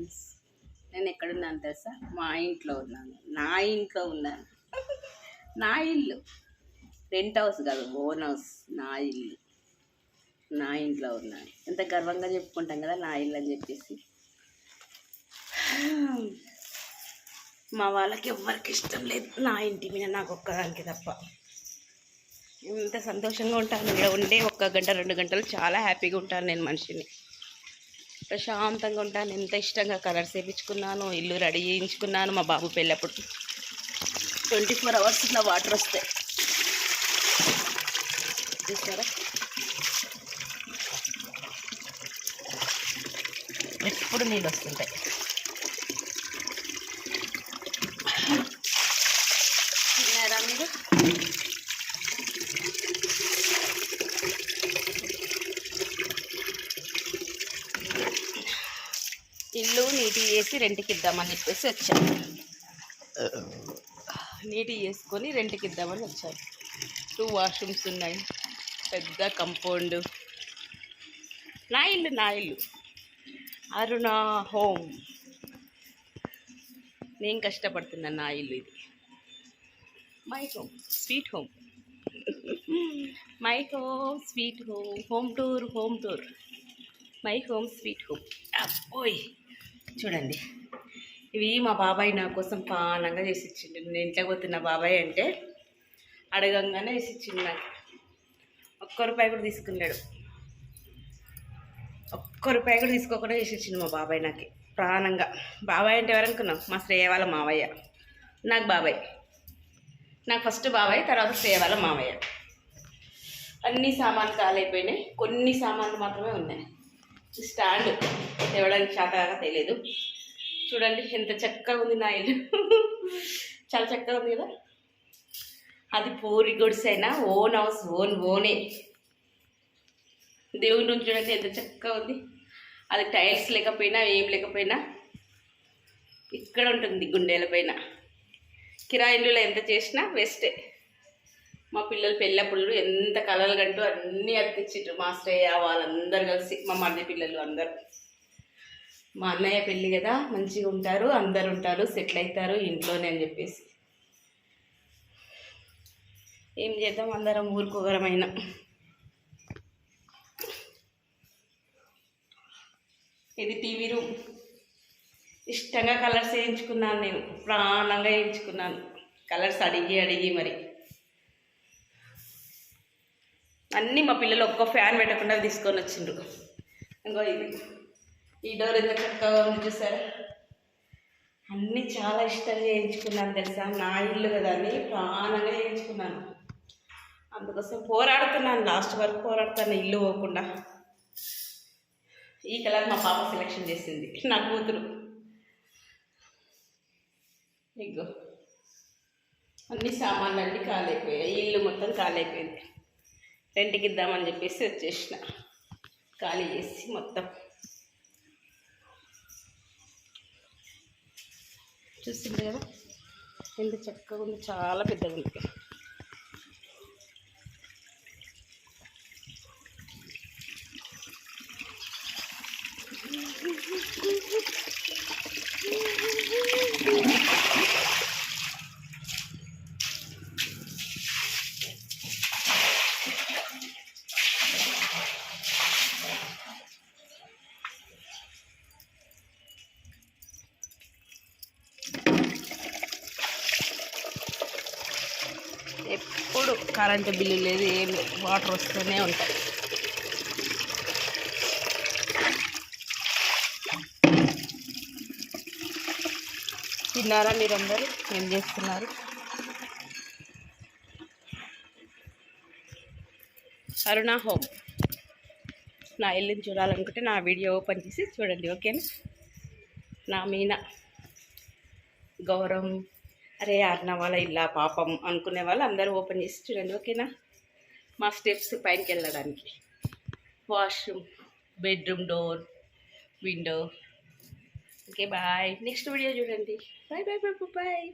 Friends నేను ఎక్కడున్నాను తెలుసా? మా ఇంట్లో ఉన్నాను. నా ఇంట్లో ఉన్నాను. నా ఇల్లు. రెంట్ హౌస్ కాదు ఓన్ హౌస్. నా ఇల్లు. నా ఇంట్లో ఉన్నాను. ఎంత గర్వంగా చెప్పుకుంటాం కదా నా ఇల్లు అని చెప్పేసి. మా వాళ్ళకి ఎవ్వరికి ఇష్టం లేదు. నా ఇంటి మీద నాకు ఒక్కదానికి తప్ప. ఎంత సంతోషంగా ఉంటాను. ఇక్కడ ఉండే ఒక్క గంట రెండు గంటలు చాలా హ్యాపీగా ఉంటాను నేను మనిషిని. ప్రశాంతంగా ఉంటాను. ఎంత ఇష్టంగా కలర్స్ వేయించుకున్నాను ఇల్లు రెడీ చేయించుకున్నాను మా బాబు పెళ్ళప్పుడు. ట్వంటీ ఫోర్ అవర్స్ ఇట్లా వాటర్ వస్తాయి. చూసారా ఎప్పుడు నీళ్ళు వస్తుంటాయి తిన్నారా మీరు ఇల్లు నీటి చేసి రెంట్కి ఇద్దామని చెప్పేసి వచ్చాను. నీటి చేసుకొని రెంట్కి ఇద్దామని వచ్చాను. టూ వాష్రూమ్స్ ఉన్నాయి. పెద్ద కంపౌండ్ నా ఇల్లు నా ఇల్లు. అరుణ హోమ్ నేను కష్టపడుతున్నా నా ఇల్లు ఇది. My home sweet home my home sweet home home tour home tour my home sweet home ఓయ్ చూడండి. ఇవి మా బాబాయ్ నా కోసం పానంగా చేసి ఇచ్చిండు నేను ఇంట్లో పోతున్న బాబాయ్ అంటే అడగంగానే వేసి ఇచ్చిండు నాకు. ఒక్క రూపాయి కూడా తీసుకున్నాడు. ఒక్క రూపాయి కూడా తీసుకోకుండా చేసి ఇచ్చిండు మా బాబాయ్ నాకు. ప్రాణంగా. బాబాయ్ అంటే ఎవరనుకున్నాం మా శ్రేయ వాళ్ళ మావయ్య. నాకు బాబాయ్. నాకు ఫస్ట్ బాబాయ్ తర్వాత శ్రేయ వాళ్ళ మావయ్య. అన్ని సామాన్లు కాలైపోయినాయి కొన్ని సామాన్లు మాత్రమే ఉన్నాయి. స్టాండ్ తేవడానికి శాతగా తెలియదు. చూడండి ఎంత చక్కగా ఉంది నా ఇల్లు. చాలా చక్కగా ఉంది కదా? అది పూరి గుడిస్ అయినా ఓన్ హౌస్ ఓన్ ఓనే. దేవుడి నుంచి చూడండి ఎంత చక్కగా ఉంది. అది టైల్స్ లేకపోయినా ఏం లేకపోయినా ఇక్కడ ఉంటుంది గుండెల పైన. కిరాయిల్లో ఎంత చేసినా వేస్టే మా పిల్లలు పెళ్ళప్పుడు ఎంత కలలు కంటూ అన్నీ అతికిచ్చిట్రు మా శ్రేయ వాళ్ళందరూ కలిసి మా మరిది పిల్లలు అందరూ. మా అన్నయ్య పెళ్ళి కదా మంచిగా ఉంటారు అందరు ఉంటారు సెటిల్ అవుతారు ఇంట్లోనే అని చెప్పేసి. ఏం చేద్దాం? అందరం ఊరుకోగరమైన. ఇది టీవీ రూమ్. ఇష్టంగా కలర్స్ వేయించుకున్నాను నేను. ప్రాణంగా వేయించుకున్నాను. కలర్స్ అడిగి అడిగి మరి. అన్నీ మా పిల్లలు ఒక్క ఫ్యాన్ పెట్టకుండా తీసుకొని వచ్చిండ్రు. ఇంకో ఇది. ఈ డోర్ ఎంత చక్కగా ఉంది చూసారా? అన్నీ చాలా ఇష్టంగా వేయించుకున్నాను తెలుసా? నా ఇల్లు కదా అని ప్రాణంగా వేయించుకున్నాను. అందుకోసం పోరాడుతున్నాను. లాస్ట్ వరకు పోరాడుతాను ఇల్లు పోకుండా. ఈ కలర్ మా పాప సెలెక్షన్ చేసింది. నా కూతురు. ఇగో. అన్ని సామాన్లు అన్నీ కాలైపోయాయి ఇల్లు మొత్తం కాలైపోయింది రెంట్కి ఇద్దామని చెప్పేసి వచ్చేసిన. ఖాళీ చేసి మొత్తం. చూస్తుంది కదా? ఎంత చక్కగా ఉంది చాలా పెద్దగా ఉంది. ఎప్పుడు కరెంటు బిల్లు లేదు ఏమి వాటర్ వస్తూనే ఉంటాయి. తిన్నారా మీరందరూ? ఏం చేస్తున్నారు? అరుణ హోమ్. నా ఇల్లుని చూడాలనుకుంటే నా వీడియో ఓపెన్ చేసి చూడండి ఓకేనా? నా మీన. గౌరవం. అరే అన్న వాళ్ళ ఇలా పాపం అనుకునే వాళ్ళు అందరూ ఓపెన్ చేసి చూడండి ఓకేనా? మా స్టెప్స్ పైకి వెళ్ళడానికి. Washroom bedroom door window. Okay bye. Next video చూడండి. Bye bye bye bye.